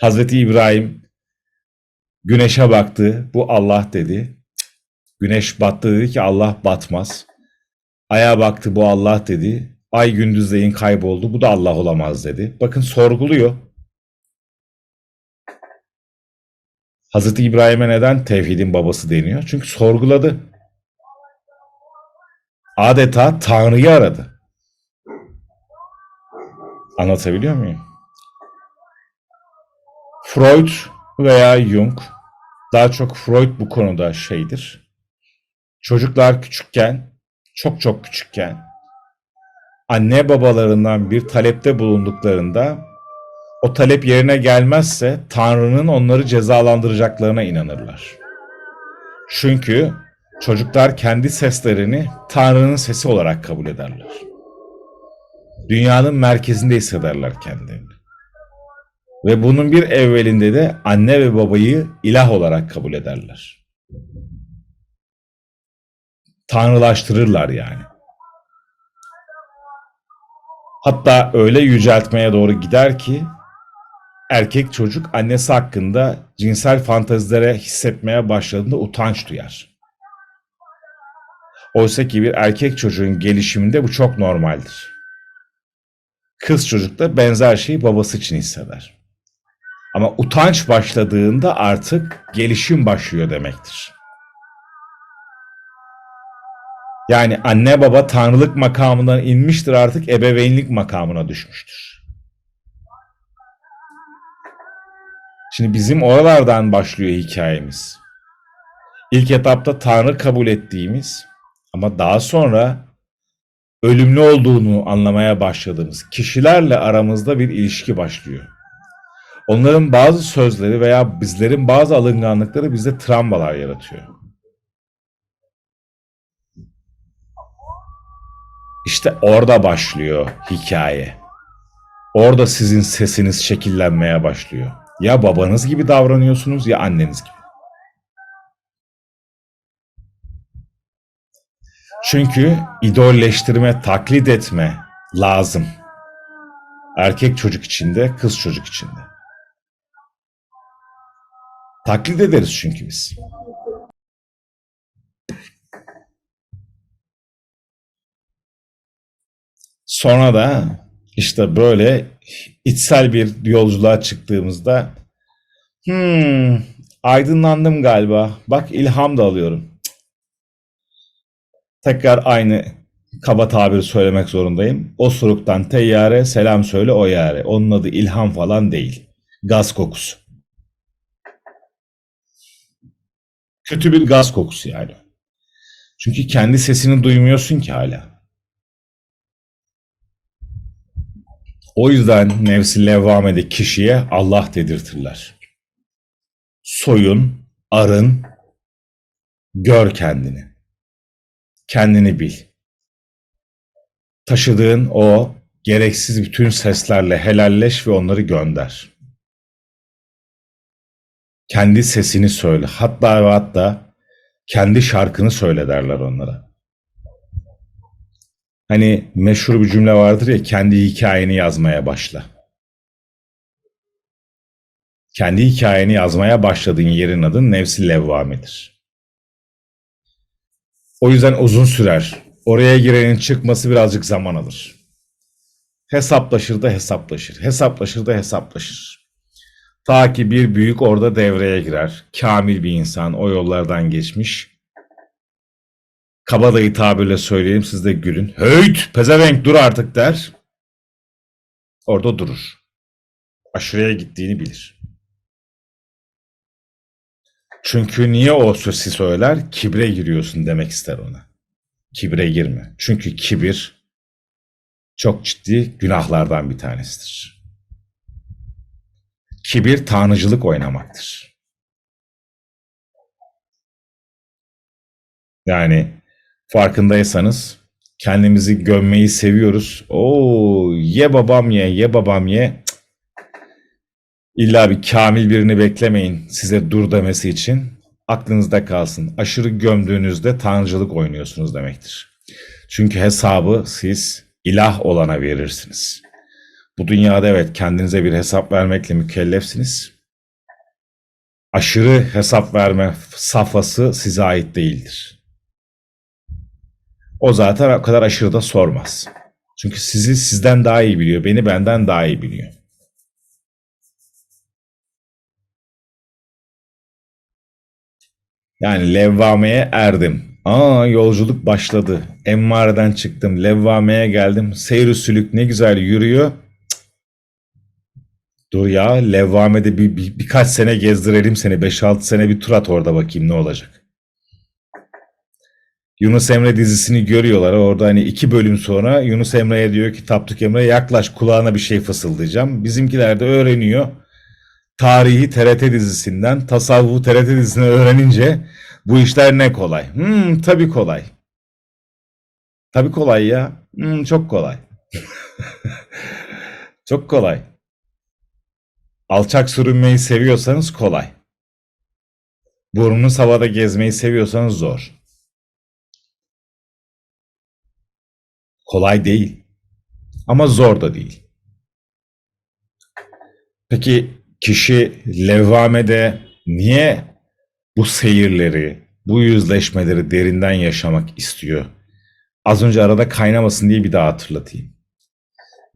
Hazreti İbrahim güneşe baktı. Bu Allah dedi. Güneş battı dedi ki Allah batmaz. Ay'a baktı bu Allah dedi. Ay gündüzleyin kayboldu. Bu da Allah olamaz dedi. Bakın sorguluyor. Hazreti İbrahim'e neden tevhidin babası deniyor? Çünkü sorguladı. Adeta Tanrı'yı aradı. Anlatabiliyor muyum? Freud veya Jung, daha çok Freud bu konuda şeydir. Çocuklar küçükken, çok çok küçükken, anne babalarından bir talepte bulunduklarında o talep yerine gelmezse Tanrı'nın onları cezalandıracaklarına inanırlar. Çünkü çocuklar kendi seslerini Tanrı'nın sesi olarak kabul ederler. Dünyanın merkezinde hissederler kendilerini. Ve bunun bir evvelinde de anne ve babayı ilah olarak kabul ederler. Tanrılaştırırlar yani. Hatta öyle yüceltmeye doğru gider ki erkek çocuk annesi hakkında cinsel fantezilere hissetmeye başladığında utanç duyar. Oysa ki bir erkek çocuğun gelişiminde bu çok normaldir. Kız çocuk da benzer şeyi babası için hisseder. Ama utanç başladığında artık gelişim başlıyor demektir. Yani anne baba tanrılık makamından inmiştir artık ebeveynlik makamına düşmüştür. Şimdi bizim oralardan başlıyor hikayemiz. İlk etapta Tanrı kabul ettiğimiz ama daha sonra ölümlü olduğunu anlamaya başladığımız kişilerle aramızda bir ilişki başlıyor. Onların bazı sözleri veya bizlerin bazı alınganlıkları bizde travmalar yaratıyor. İşte orada başlıyor hikaye. Orada sizin sesiniz şekillenmeye başlıyor. Ya babanız gibi davranıyorsunuz ya anneniz gibi. Çünkü idolleştirme, taklit etme lazım. Erkek çocuk içinde, kız çocuk içinde. Taklit ederiz çünkü biz. Sonra da işte böyle içsel bir yolculuğa çıktığımızda hmm, aydınlandım galiba. Bak ilham da alıyorum. Tekrar aynı kaba tabiri söylemek zorundayım. Osuruktan teyyare selam söyle o yare. Onun adı ilham falan değil. Gaz kokusu. Kötü bir gaz kokusu yani. Çünkü kendi sesini duymuyorsun ki hala. O yüzden nefsi levvamede kişiye Allah dedirtirler. Soyun, arın, gör kendini. Kendini bil. Taşıdığın o gereksiz bütün seslerle helalleş ve onları gönder. Kendi sesini söyle. Hatta ve hatta kendi şarkını söyle derler onlara. Hani meşhur bir cümle vardır ya kendi hikayeni yazmaya başla. Kendi hikayeni yazmaya başladığın yerin adı nefsi levvamedir. O yüzden uzun sürer. Oraya girenin çıkması birazcık zaman alır. Hesaplaşır da hesaplaşır. Hesaplaşır da hesaplaşır. Ta ki bir büyük orada devreye girer. Kamil bir insan o yollardan geçmiş. Kabadayı tabirle söyleyeyim siz de gülün. Höyt pezevenk dur artık der. Orada durur. Aşırıya gittiğini bilir. Çünkü niye o sözü söyler? Kibre giriyorsun demek ister ona. Kibre girme. Çünkü kibir çok ciddi günahlardan bir tanesidir. Kibir tanrıcılık oynamaktır. Yani farkındaysanız kendimizi gömmeyi seviyoruz. Oo ye babam ye, ye babam ye. İlla bir kamil birini beklemeyin size dur demesi için. Aklınızda kalsın. Aşırı gömdüğünüzde tanrıcılık oynuyorsunuz demektir. Çünkü hesabı siz ilah olana verirsiniz. Bu dünyada evet kendinize bir hesap vermekle mükellefsiniz. Aşırı hesap verme safhası size ait değildir. O zaten o kadar aşırı da sormaz. Çünkü sizi sizden daha iyi biliyor, beni benden daha iyi biliyor. Yani levvameye erdim. Aa yolculuk başladı. Emmare'den çıktım. Levvameye geldim. Seyr sülük ne güzel yürüyor. Dur ya levvamede bir, bir- birkaç sene gezdirelim seni. 5-6 sene bir tur at orada bakayım ne olacak. Yunus Emre dizisini görüyorlar. Orada hani iki bölüm sonra Yunus Emre'ye diyor ki Tapduk Emre yaklaş kulağına bir şey fısıldayacağım. Bizimkiler de öğreniyor. Tarihi TRT dizisinden, tasavvufu TRT dizisinden öğrenince bu işler ne kolay. Hmm, tabii kolay. Tabii kolay ya. Hmm, çok kolay. Çok kolay. Alçak sürünmeyi seviyorsanız kolay. Burnunuz havada gezmeyi seviyorsanız zor. Kolay değil. Ama zor da değil. Peki kişi levvamede niye bu seyirleri, bu yüzleşmeleri derinden yaşamak istiyor? Az önce arada kaynamasın diye bir daha hatırlatayım.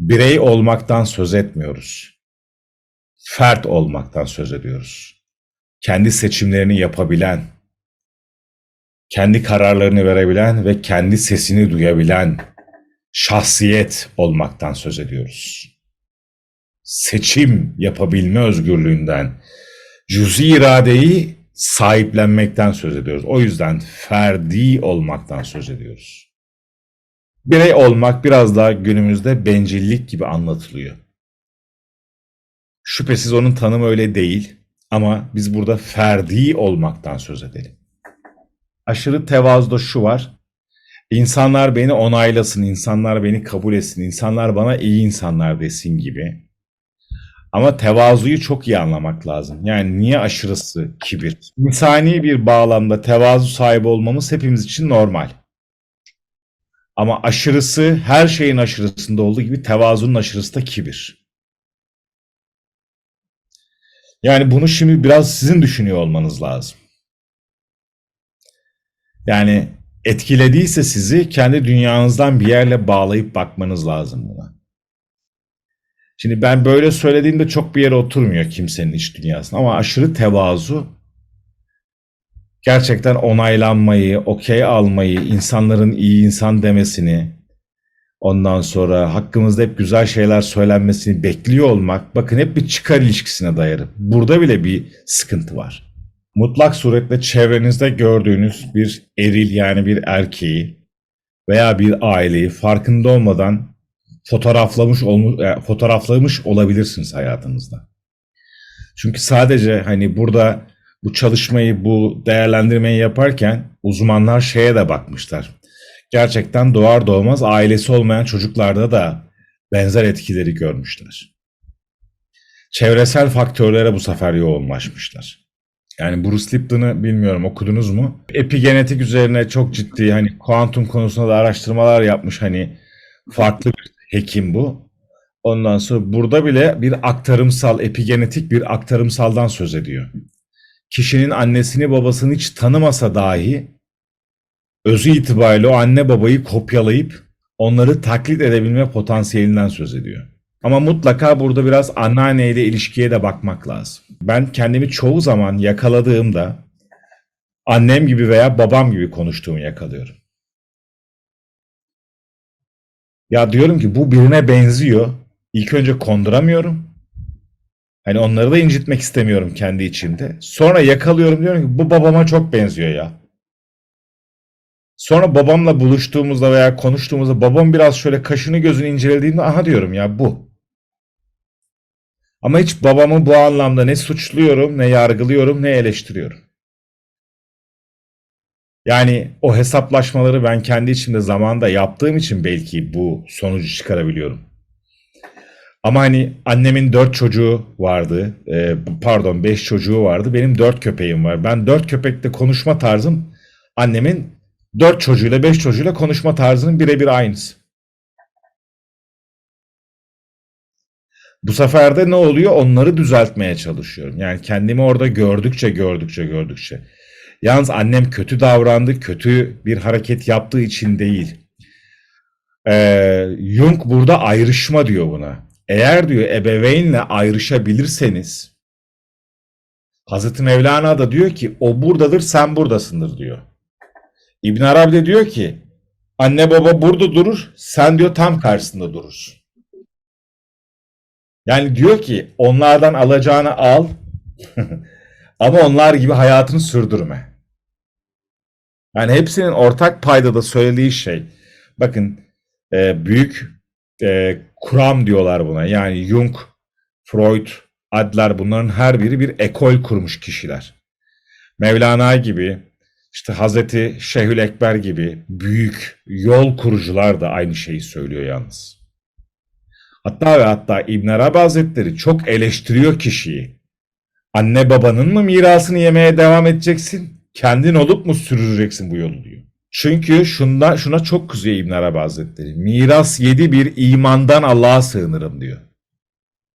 Birey olmaktan söz etmiyoruz. Fert olmaktan söz ediyoruz. Kendi seçimlerini yapabilen, kendi kararlarını verebilen ve kendi sesini duyabilen şahsiyet olmaktan söz ediyoruz. Seçim yapabilme özgürlüğünden, cüzi iradeyi sahiplenmekten söz ediyoruz. O yüzden ferdi olmaktan söz ediyoruz. Birey olmak biraz daha günümüzde bencillik gibi anlatılıyor. Şüphesiz onun tanımı öyle değil ama biz burada ferdi olmaktan söz edelim. Aşırı tevazuda şu var. İnsanlar beni onaylasın, insanlar beni kabul etsin, insanlar bana iyi insanlar desin gibi. Ama tevazuyu çok iyi anlamak lazım. Yani niye aşırısı kibir? İnsani bir bağlamda tevazu sahibi olmamız hepimiz için normal. Ama aşırısı her şeyin aşırısında olduğu gibi tevazunun aşırısı da kibir. Yani bunu şimdi biraz sizin düşünüyor olmanız lazım. Yani etkilediyse sizi kendi dünyanızdan bir yerle bağlayıp bakmanız lazım buna. Şimdi ben böyle söylediğimde çok bir yere oturmuyor kimsenin iç dünyasında ama aşırı tevazu gerçekten onaylanmayı, okey almayı, insanların iyi insan demesini, ondan sonra hakkımızda hep güzel şeyler söylenmesini bekliyor olmak, bakın hep bir çıkar ilişkisine dayanır. Burada bile bir sıkıntı var. Mutlak suretle çevrenizde gördüğünüz bir eril yani bir erkeği veya bir aileyi farkında olmadan fotoğraflamış olmuş, e, fotoğraflamış olabilirsiniz hayatınızda. Çünkü sadece hani burada bu çalışmayı, bu değerlendirmeyi yaparken uzmanlar şeye de bakmışlar. Gerçekten doğar doğmaz ailesi olmayan çocuklarda da benzer etkileri görmüşler. Çevresel faktörlere bu sefer yoğunlaşmışlar. Yani Bruce Lipton'ı bilmiyorum okudunuz mu? Epigenetik üzerine çok ciddi hani kuantum konusunda da araştırmalar yapmış hani farklı bir hekim bu. Ondan sonra burada bile bir aktarımsal, epigenetik bir aktarımsaldan söz ediyor. Kişinin annesini babasını hiç tanımasa dahi özü itibariyle o anne babayı kopyalayıp onları taklit edebilme potansiyelinden söz ediyor. Ama mutlaka burada biraz anneanneyle ilişkiye de bakmak lazım. Ben kendimi çoğu zaman yakaladığımda annem gibi veya babam gibi konuştuğumu yakalıyorum. Ya diyorum ki bu birine benziyor. İlk önce konduramıyorum. Hani onları da incitmek istemiyorum kendi içimde. Sonra yakalıyorum diyorum ki bu babama çok benziyor ya. Sonra babamla buluştuğumuzda veya konuştuğumuzda babam biraz şöyle kaşını gözünü incelediğinde aha diyorum ya bu. Ama hiç babamı bu anlamda ne suçluyorum, ne yargılıyorum, ne eleştiriyorum. Yani o hesaplaşmaları ben kendi içimde zamanda yaptığım için belki bu sonucu çıkarabiliyorum. Ama hani annemin dört çocuğu vardı, e, pardon beş çocuğu vardı, benim dört köpeğim var. Ben dört köpekle konuşma tarzım annemin dört çocuğuyla beş çocuğuyla konuşma tarzının birebir aynısı. Bu sefer de ne oluyor? Onları düzeltmeye çalışıyorum. Yani kendimi orada gördükçe gördükçe gördükçe. Yalnız annem kötü davrandı, kötü bir hareket yaptığı için değil. Ee, Jung burada ayrışma diyor buna. Eğer diyor ebeveynle ayrışabilirseniz Hazreti Mevlana da diyor ki o buradadır sen buradasındır diyor. İbn Arabi de diyor ki anne baba burada durur sen diyor tam karşısında durursun. Yani diyor ki onlardan alacağını al ama onlar gibi hayatını sürdürme. Yani hepsinin ortak paydada söylediği şey bakın e, büyük e, kuram diyorlar buna. Yani Jung, Freud, Adler bunların her biri bir ekol kurmuş kişiler. Mevlana gibi, işte Hazreti Şehül Ekber gibi büyük yol kurucular da aynı şeyi söylüyor yalnız. Hatta ve hatta İbn Arabi Hazretleri çok eleştiriyor kişiyi. Anne babanın mı mirasını yemeye devam edeceksin? Kendin olup mu sürdüreceksin bu yolu diyor. Çünkü şunda, şuna çok kızıyor İbn Arabi Hazretleri. Miras yedi bir imandan Allah'a sığınırım diyor.